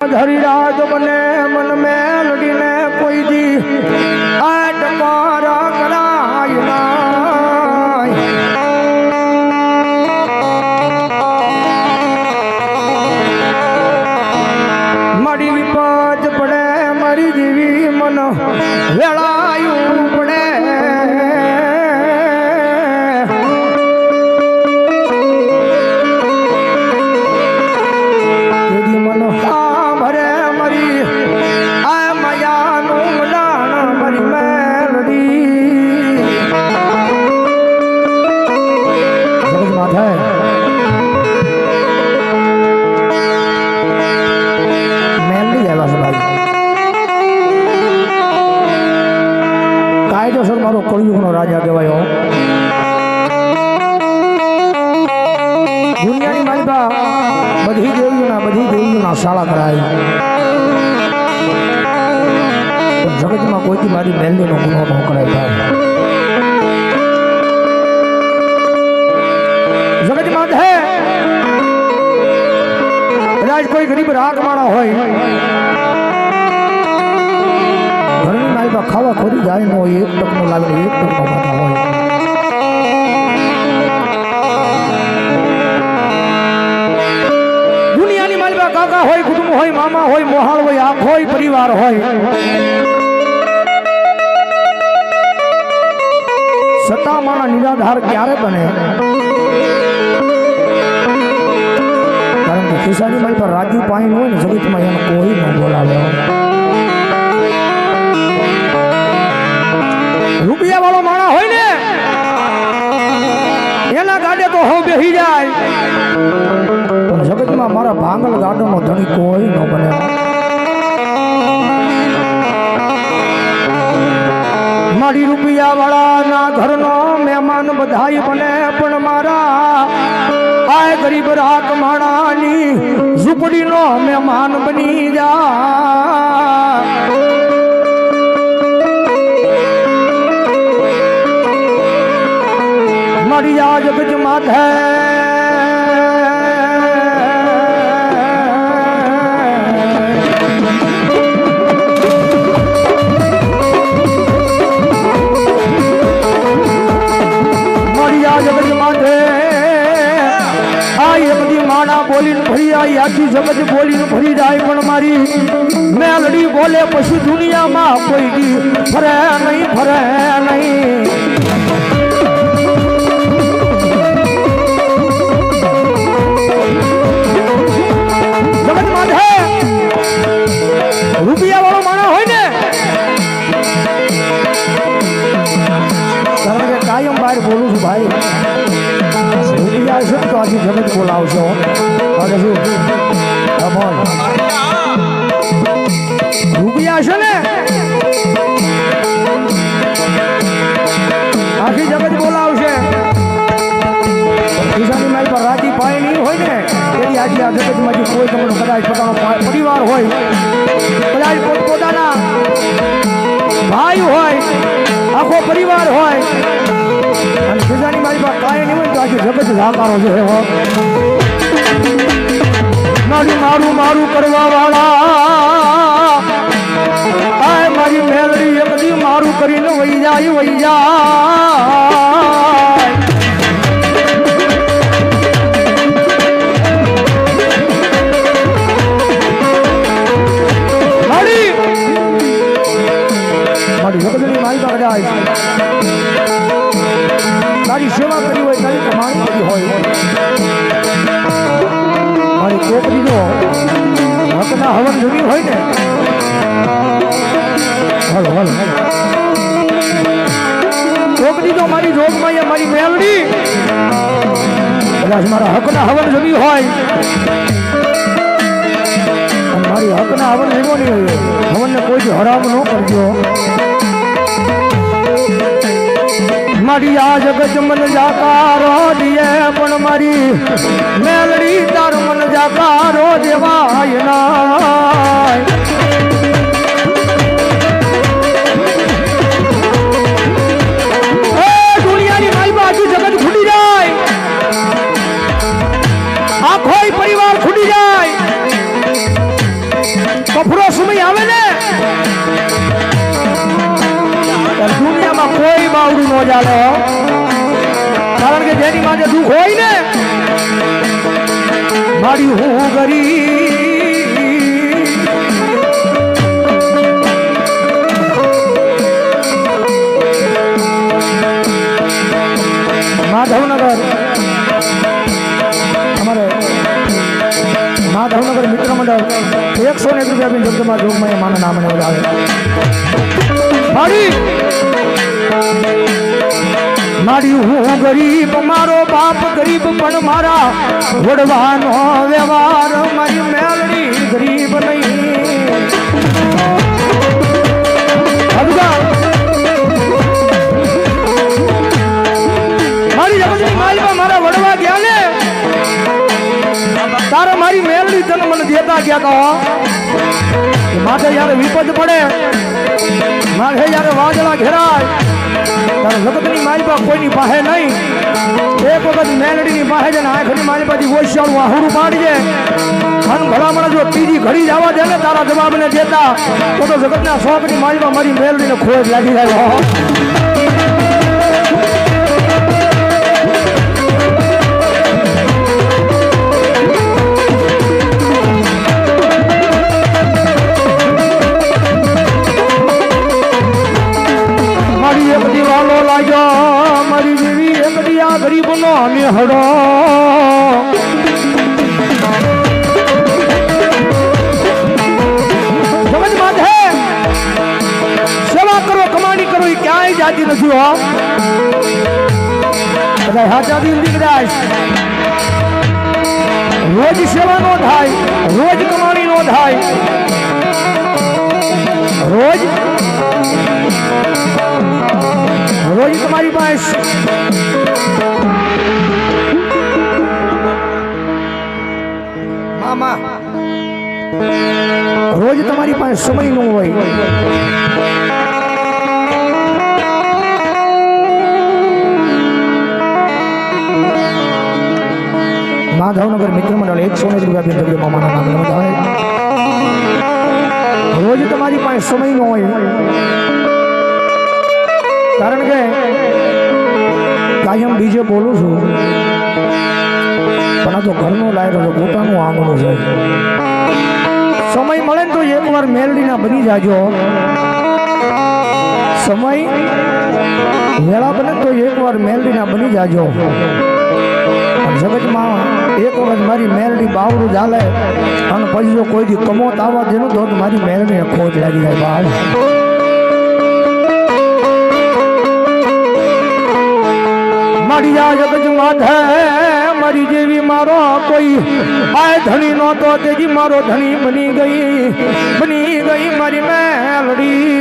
હરિરાજ મને મન મેલડીને કોઈ દી આટ પર કરાય નાય. મડી વિપત પડે, મરી દેવી મન વેળાયું કાયદેસર મારો કળિયુગનો રાજા કહેવાયો દુનિયાની માલિકા બધી દેવીઓના બધી દેવીઓના શાળા કરાય. જગતમાં કોઈથી મારી મેલડીનો ગુનો ન કરાય થાય કોઈ ગરીબ રાગ માણા હોય. ઘરની ખાવા ખોરી જાય ન હોય. લાગે એક ટકનો માથા હોય દુનિયાની માલિકા કાકા હોય, કુટુંબ હોય, મામા હોય, મોહાળ હોય, આખ હોય, પરિવાર હોય. સત્તા માના નિરાધાર ક્યારે બને? કે ખિસ્સાની મારી પર રાજુ પાણી હોય ને, જગતમાં એને કોઈ ન બોલાવે. રૂપિયા વાળો માણા હોય ને, એના ગાડે તો હું બેસી જાય. જગતમાં મારા ભાંગલ ગાડોનો ધણી કોઈ ન બને. મારી રૂપિયા વાળાના ઘરનો મહેમાન બધાય બને, પણ મારા આ ગરીબ રાક માણાની ઝૂંપડીનો મહેમાન બની જા. મારી આ જગત માથે. બોલીને ભરી આઈ આખી જગત બોલીને ભરી જાય, પણ મારી મેલડી બોલે પછી દુનિયામાં કોઈ ફરે નહીં ફરે નહીં. છે ને તો આજે ગમે બોલાવશો અને શું હા, બોલ. રૂપિયા છે ને આખી જગત બોલાવશે ખિસ્સાની મારી પર રાજી પાણી નહીં હોય ને તેની આજે આ જગતમાંથી કોઈ તમને કદાચ પોતાનો પરિવાર હોય કદાચ પોતપોતાના ભાઈ હોય, આખો પરિવાર હોય. અને ખિસ્સાની મારી પાસે કાંઈ નહીં હોય તો આખી જગત સાકારો છે મારું મારું મારું કરવા વાળા મારી મેલડી, એ બધી મારું કરીને વહી જાય, વહી હકના હવન જમી હોય ને. હલો તો મારી જોગમાં એ મારી મેળડી કદાચ મારા હકના હવન જમી હોય. મારી હકના હવન જમ્યો નહીં હવનને કોઈ હરામ ન કરજો. મારી આ જગત મન જાકારો દિયે પણ મારી મેલડી તાર મન જાકારો દેવાય નાય. પરિવાર ખૂટી જાય. કપરો સમય આવે ને? ત્યારે કોઈ બાવડું ન ચાલે કારણ કે જેની માટે દુઃખ હોય ને, મારી હું ગરી માધવનગર. અમારે માધવનગર મિત્ર મંડળ એકસો ને એક રૂપિયા બિન શબ્દમાં જોગમાં માના નામને વધારે મારી હું ગરીબ, મારો બાપ ગરીબ, પણ મારા વડવાનો વ્યવહાર મારી મેલડી ગરીબ નહીં. મારી જગતની માલમાં મારા વડવા ગયા ને? તારા મારી મેલડી તને મને દેતા ગયા તો માથે જ્યારે વિપદ પડે, માથે જ્યારે વાદળા ઘેરાય તારે જગતની માલિકા કોઈની પાસે નહીં. એક વખત મેલડીની પાસે જઈને આંખની માલિપાથી ઓછાળું આહુરું પાડજે મન ભલામણ જો ત્રીજી ઘડી જવા દે ને તારા જવાબને દેતા, તો તો જગતના શોખની માલિપા મારી મેલડીને ખોજ લાગી જાય. લાગ્યો મારી જેવી એક દિયા ગરીબનો નિહળો સમજ માથે સેવા કરો, કમાણી કરો, એ ક્યાંય જાતી નથી હો. બધા હાચા દિલથી કદાચ. રોજ સેવા નો થાય, રોજ કમાણી નો થાય. રોજ રોજ તમારી પાસે મામા. રોજ તમારી પાસે સમય ન હોય. માધવનગર મિત્ર મંડળ એકસો ને રૂપિયા બી મામાના નામે નોંધાવે. રોજ તમારી પાસે સમય ન હોય. કારણ કે કાયમ બીજે બોલું છું. પણ આ તો ઘરનું લાયરો છે પોતાનું આંગણું છે. સમય મળે ને તો એકવાર મેલડીના બની જાજો. સમય વેળા બને તો એકવાર મેલડીના બની જાજો. જગતમાં એક વખત મારી મેલડી બાવડું ચાલે અને પછી જો કોઈ દી કમોત આવવા દેનું તો મારી મેલડીને ખોજ લાગી જાય બાળ. મારી આ જગત માથે મારી જેવી મારો કોઈ આ ધણી નો તો તેજી મારો ધણી બની ગઈ બની ગઈ મારી મેલડી.